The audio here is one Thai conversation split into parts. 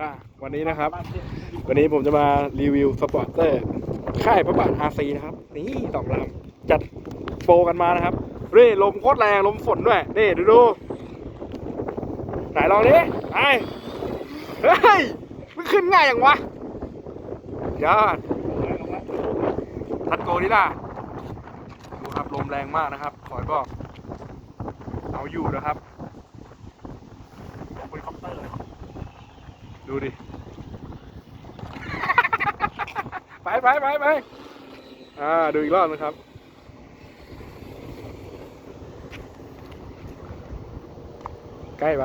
อะวันนี้นะครับ วันนี้ผมจะมารีวิวสปอร์ตเตอร์ค่ายพระบาทอาซีนะครับ นี่สองลำจัดโปรกันมานะครับเร่ลมโคตรแรงลมฝนด้วยนี่ดูดูไหนลองดิไปเฮ้ยมันขึ้นง่ายอย่างวะยอดทัดโกนี่ล่ะดูครับลมแรงมากนะครับ ขอยบอก เอาอยู่นะครับเฮลิคอปเตอร์เลย ดูดิ ไปไปไปไปอ่า ดูอีกรอบนะครับ ใกล้ไป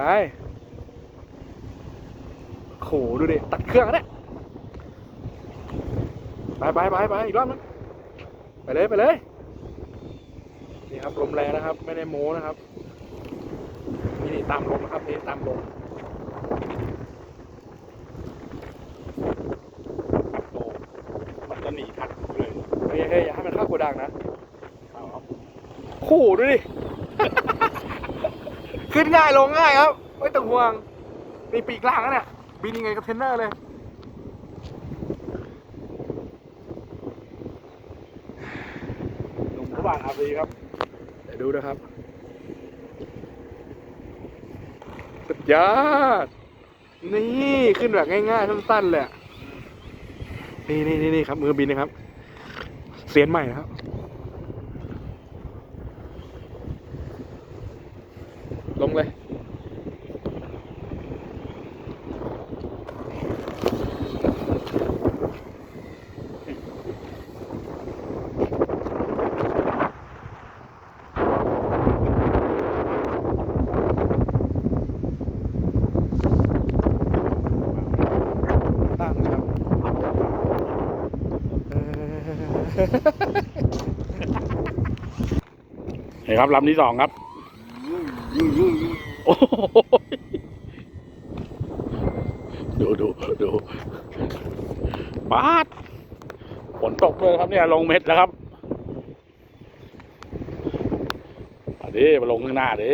โขดูดิ ตัดเครื่องแล้วเนี่ยไปไปไปไปอีกรอบนึงไปเลยไปเลยนี่ครับลมแรงนะครับ ไม่ได้โม้นะครับ นี่นี่ตามลมนะครับนี่ตามลมโอ้มันจะหนีทันเลยเฮ้ยเฮ้ยอย่าให้มันเข้าโกดังนะเอาเอาโอ้โหดูดิ ขึ้นง่ายลงง่ายครับ ไม่ต้องห่วง นี่ปีกล่างนะเนี่ย บินยังไงกับเทรนเนอร์เลยหนุ่มพระบาทอาซีครับ เดี๋ยวดูนะครับ สุดยอด นี่ขึ้นแบบง่ายๆสั้นๆเลยอะนี่นี่นี่นี่ครับมือบินนะครับ เสียนใหม่นะครับลงเลย ตั้งครับเออ เห็นครับลำที่สองครับโอ้โหดูดูดูปาดฝนตกเลยครับเนี่ยลงเม็ดแล้วครับอันนี้มาลงข้างหน้าดิ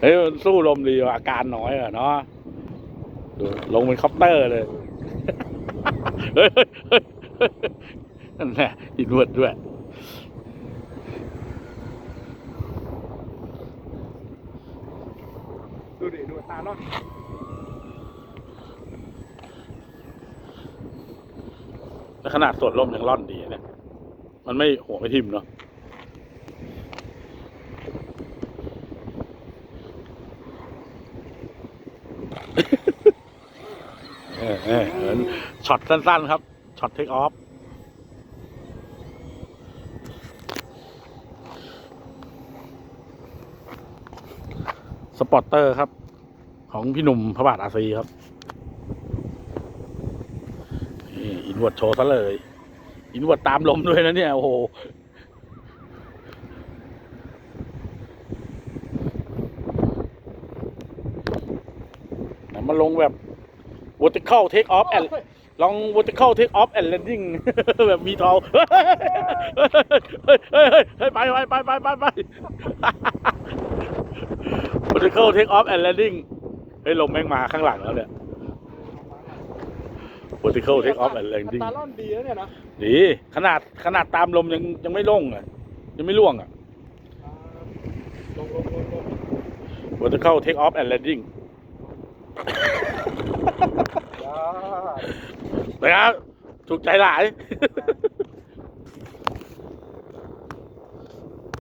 เฮ้ยสู้ลมดีว่ะอาการน้อยอะเนาะลงเป็นคอปเตอร์เลย ฮ้ยเฮ้ยเฮ้ยเฮ้ยนั่นแหละอินเวอร์ดด้วย ดูดิ ดูตาล่อนแล้วขนาดส่วนลมยังร่อนดีเนี่ย มันไม่หัวไม่ทิ่มเนาะ เออเออเหมือน ช็อตสั้น ๆ ครับ ช็อตเทคออฟสปอร์เตอร์ครับ ของพี่หนุ่มพระบาทอาซีครับอินวดโชว์ซะเลย อินวดตามลมด้วยนะเนี่ย โอ้โหมาลงแบบ vertical take off and ลอง vertical take off and landing แบบมีทอลเฮ้ยเฮ้ยเฮ้ยเฮ้ยเฮ้ยไปไปไปไปไปไป vertical take off and landing เฮ้ยลมแม่งมาข้างหลังแล้วเนี่ย vertical take off and landing ตาล่อนดีแล้วเนี่ยนะดีขนาดขนาดตามลมยังยังไม่ล่งอะยังไม่ล่วงอะลงลงลงลง vertical take off and landing ยา นะครับ ถูกใจหลาย